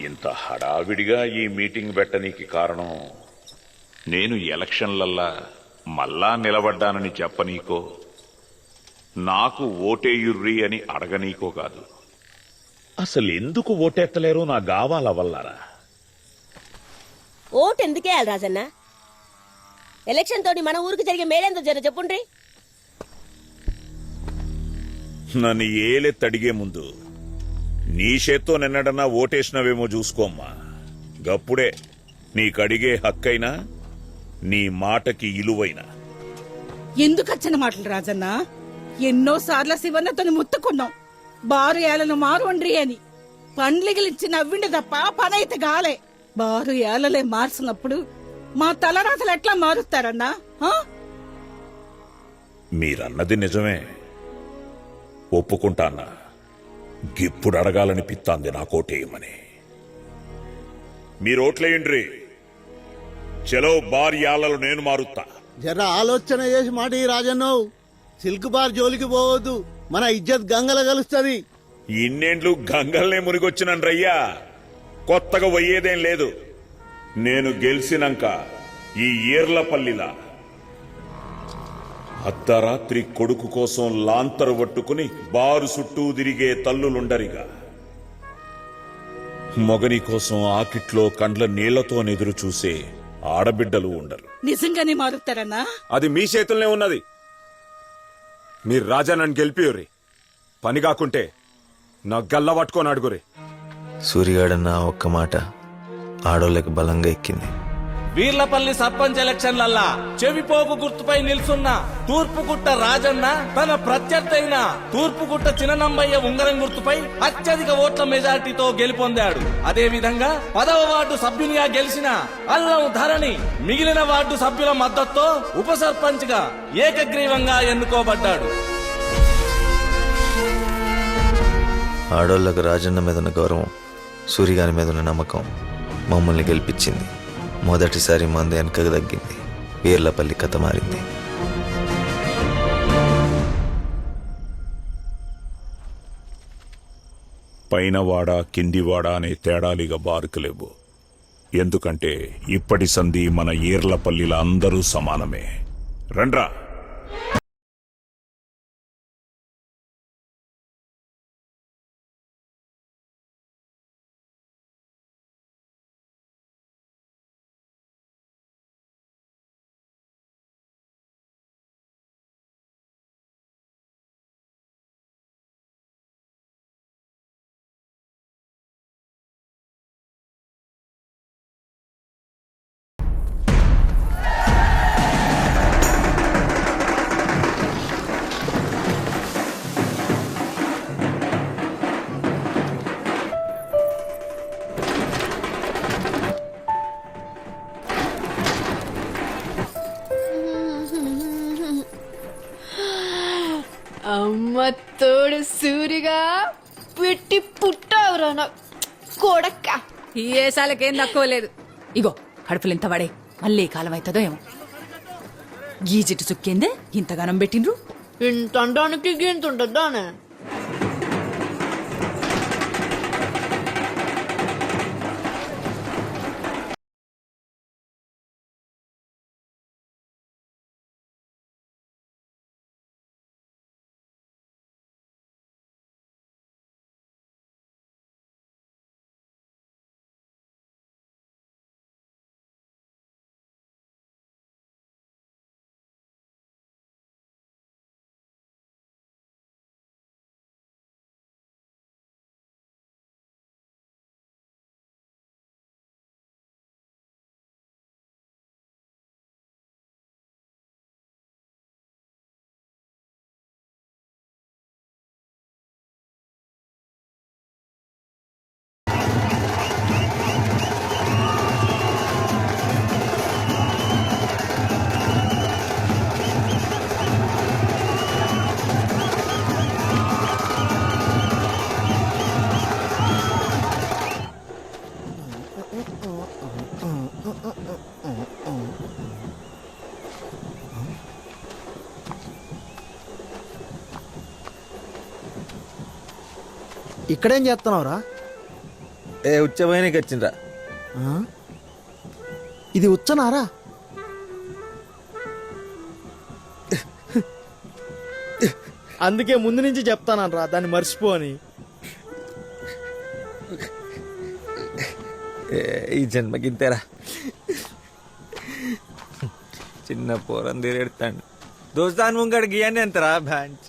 ఇంత హడావిడిగా ఈ మీటింగ్ పెట్టనీకి కారణం నేను ఎలక్షన్లల్లా మళ్ళా నిలబడ్డానని చెప్పనీకో నాకు ఓటేయుర్రి అని అడగనీకో కాదు. అసలు ఎందుకు ఓటెత్తలేరో నా గావాల వల్లారా? ఓటు ఎందుకేయాలి రాజన్న? ఎలక్షన్ తోటి మన ఊరికి జరిగే మేలేందో జర చెప్పుండ్రి? నన్ను ఏలెత్తడిగే ముందు నీ చేత్తో నిన్నడన్నా ఓటేసినవేమో చూసుకోమ్మా. గప్పుడే నీకడిగే హక్కైనా నీ మాటకి ఇలువైనా. ఎందుకు వచ్చిన మాటలు రాజన్న? ఎన్నో సార్ల శివన్నతోని ముత్తుకున్నాం. బారు ఏలను మారుండ్రి అని. పండ్లిగిలిచ్చి నవ్విండి తప్ప పనైతే గాలే. బారు ఏలలే మార్చినప్పుడు మా తలరాతలు ఎట్లా మారుస్తారన్నా? మీరన్నది నిజమే. ఒప్పుకుంటానా గిప్పుడు అడగాలనిపిస్తాంది నా కోటేయమని. మీరోట్లేయండ్రి చలో భార్యాలలో నేను మారుతా జర ఆలోచన చేసి మాట ఈ రాజన్నో సిల్క్ బార్ జోలికి పోవద్దు. మన ఇజ్జత్ గంగల కలుస్తుంది. ఇన్నేండ్లు గంగల్నే మునిగొచ్చినన్రయ్యా కొత్తగా పోయేదేం లేదు. నేను గెలిచినాక ఈ ఈర్లపల్లిలా అర్ధరాత్రి కొడుకు కోసం లాంతరు పట్టుకుని బారు చుట్టూ తిరిగే తల్లులుండరిగా. మొగని కోసం ఆకిట్లో కండ్ల నీళ్ళతో ఎదురు చూసే ఆడబిడ్డలు ఉండరు. నిజంగానే మారుతారన్నా? అది మీ చేతుల్నే ఉన్నది. మీరు రాజా నన్ను గెలిపియుర్రి. పని కాకుంటే నా గల్ల పట్టుకొని అడుగురి సూర్యగాడన్న ఒక్క మాట ఆడోళ్ళకి బలంగా ఎక్కింది. వీర్లపల్లి సర్పంచ్ ఎలక్షన్లల్లా చెవిపోగు గుర్తుపై నిల్చున్న తూర్పుగుట్ట రాజన్న తన ప్రత్యర్థైన తూర్పుగుట్ట చిననంబయ్య ఉంగరం గుర్తుపై అత్యధిక ఓట్ల మెజార్టీతో గెలుపొందాడు. అదే విధంగా పదవ వార్డు సభ్యునిగా గెలిచిన అల్లం ధరణి మిగిలిన వార్డు సభ్యుల మద్దతుతో ఉప సర్పంచ్గా ఏకగ్రీవంగా ఎన్నుకోబడ్డాడు. ఆడోళ్ళకు రాజన్న మీద ఉన్న గౌరవం సూర్యగాని మీద ఉన్న నమ్మకం మమ్మల్ని గెలిపించింది. మొదటిసారి మంది వెనకకు తగ్గింది. వీర్లపల్లి కథ మారింది. పైనవాడ కిందివాడ అనే తేడాలిగా బారుకులేవు. ఎందుకంటే ఇప్పటి సంధి మన ఈర్లపల్లిల అందరూ సమానమే. రండ్రా! తోడు సూరిగా పెట్టి పుట్టావురా నా కొడక్క. ఈ ఏసాలకేం తక్కువ లేదు. ఇగో కడుపులు ఇంత పడే మళ్ళీ కాలం అవుతుందో ఏమో. ఈ జిట్టు చుక్కిందే ఇంతగానం పెట్టిండ్రు? ఇంత అండానికి గింత ఉంటుందానే? ఇక్కడేం చేస్తున్నావురా? ఏ ఉచ్చపోయినకి వచ్చిండ్రా. ఇది ఉచ్చనారా? అందుకే ముందు నుంచి చెప్తానరా దాన్ని మర్చిపో అని. ఈ జన్మకి ఇంతేరా చిన్న పోరం తీరెడతాడు దోస్తాన్ ముంగడికి ఇవన్నీ ఎంతరా బ్యాంచ్?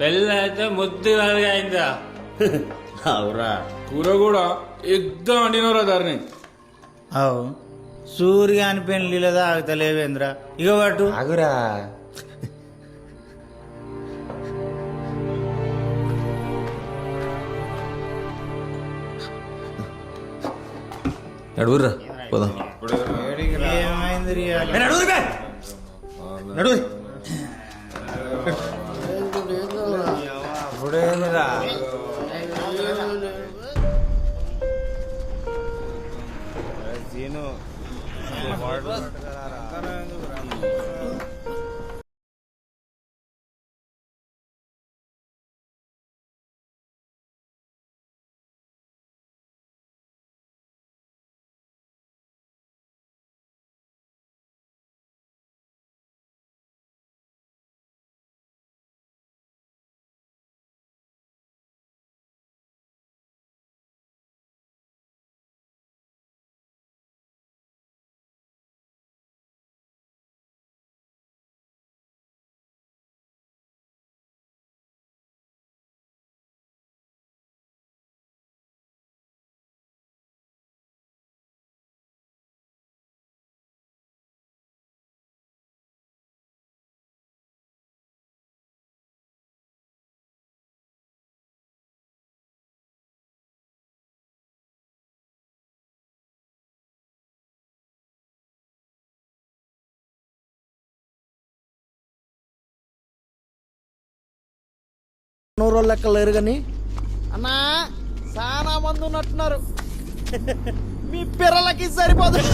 పెళ్ళి అయితే ముద్దు అయిందా అవురా. కూర కూడా ఎగ్గా వండినవరా దారిని. అవు. సూర్యాని పెళ్ళిలో తాగుతలేవేంద్ర ఇక పట్టు. ఆగురా. నడువుర్రా పోదాం. ఏమైంది 오랜만이 다. నూరు లెక్క లేరు కానీ. అన్నా చాలా మంది ఉన్నట్టున్నారు. మీ పిల్లలకి సరిపోదు.